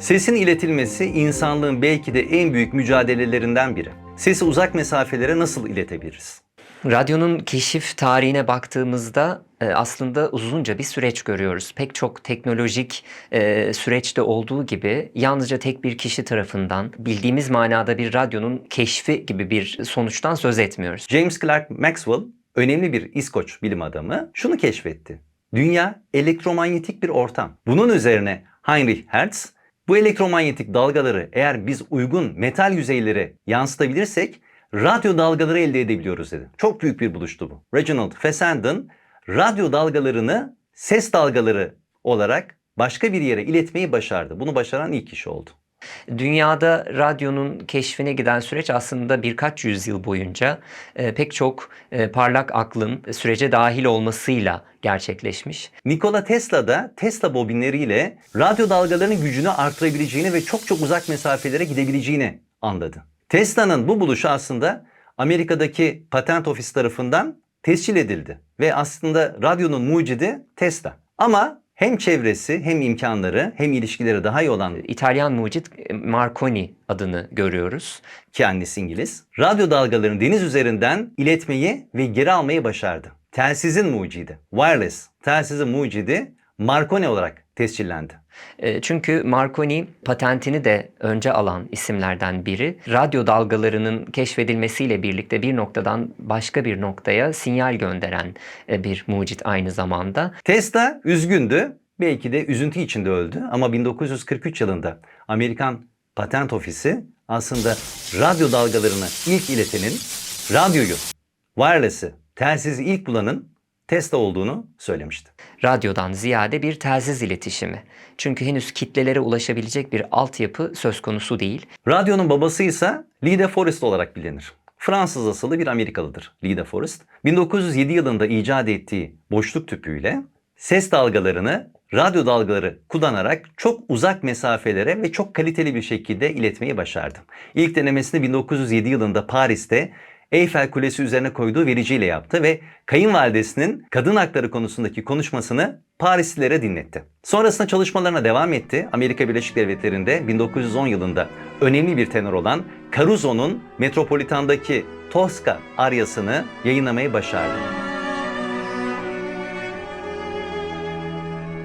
Sesin iletilmesi insanlığın belki de en büyük mücadelelerinden biri. Sesi uzak mesafelere nasıl iletebiliriz? Radyonun keşif tarihine baktığımızda e, aslında uzunca bir süreç görüyoruz. Pek çok teknolojik e, süreçte olduğu gibi yalnızca tek bir kişi tarafından bildiğimiz manada bir radyonun keşfi gibi bir sonuçtan söz etmiyoruz. James Clerk Maxwell, önemli bir İskoç bilim adamı, şunu keşfetti. Dünya elektromanyetik bir ortam. Bunun üzerine Heinrich Hertz, bu elektromanyetik dalgaları eğer biz uygun metal yüzeylere yansıtabilirsek radyo dalgaları elde edebiliyoruz dedi. Çok büyük bir buluştu bu. Reginald Fessenden radyo dalgalarını ses dalgaları olarak başka bir yere iletmeyi başardı. Bunu başaran ilk kişi oldu. Dünyada radyonun keşfine giden süreç aslında birkaç yüzyıl boyunca e, pek çok e, parlak aklın sürece dahil olmasıyla gerçekleşmiş. Nikola Tesla da Tesla bobinleriyle radyo dalgalarının gücünü artırabileceğini ve çok çok uzak mesafelere gidebileceğini anladı. Tesla'nın bu buluşu aslında Amerika'daki patent ofis tarafından tescil edildi ve aslında radyonun mucidi Tesla. Ama hem çevresi hem imkanları hem ilişkileri daha iyi olan İtalyan mucit e, Marconi adını görüyoruz. kendisi İngiliz, radyo dalgalarını deniz üzerinden iletmeyi ve geri almayı başardı. Telsizin mucidi, wireless telsizin mucidi Marconi olarak tescillendi. E, Çünkü Marconi patentini de önce alan isimlerden biri. Radyo dalgalarının keşfedilmesiyle birlikte bir noktadan başka bir noktaya sinyal gönderen e, bir mucit aynı zamanda. Tesla üzgündü. Belki de üzüntü içinde öldü ama 1943 yılında Amerikan Patent Ofisi aslında radyo dalgalarını ilk iletenin, radyoyu, wireless'ı, telsizi ilk bulanın Tesla olduğunu söylemişti. Radyodan ziyade bir telsiz iletişimi. Çünkü henüz kitlelere ulaşabilecek bir altyapı söz konusu değil. Radyonun babası ise Lee de Forest olarak bilinir. Fransız asıllı bir Amerikalıdır Lee de Forest. 1907 yılında icat ettiği boşluk tüpüyle ses dalgalarını radyo dalgaları kullanarak çok uzak mesafelere ve çok kaliteli bir şekilde iletmeyi başardı. İlk denemesini 1907 yılında Paris'te Eyfel Kulesi üzerine koyduğu vericiyle yaptı ve kayınvalidesinin kadın hakları konusundaki konuşmasını Parislilere dinletti. Sonrasında çalışmalarına devam etti. Amerika Birleşik Devletleri'nde 1910 yılında önemli bir tenor olan Caruso'nun Metropolitan'daki Tosca aryasını yayınlamayı başardı.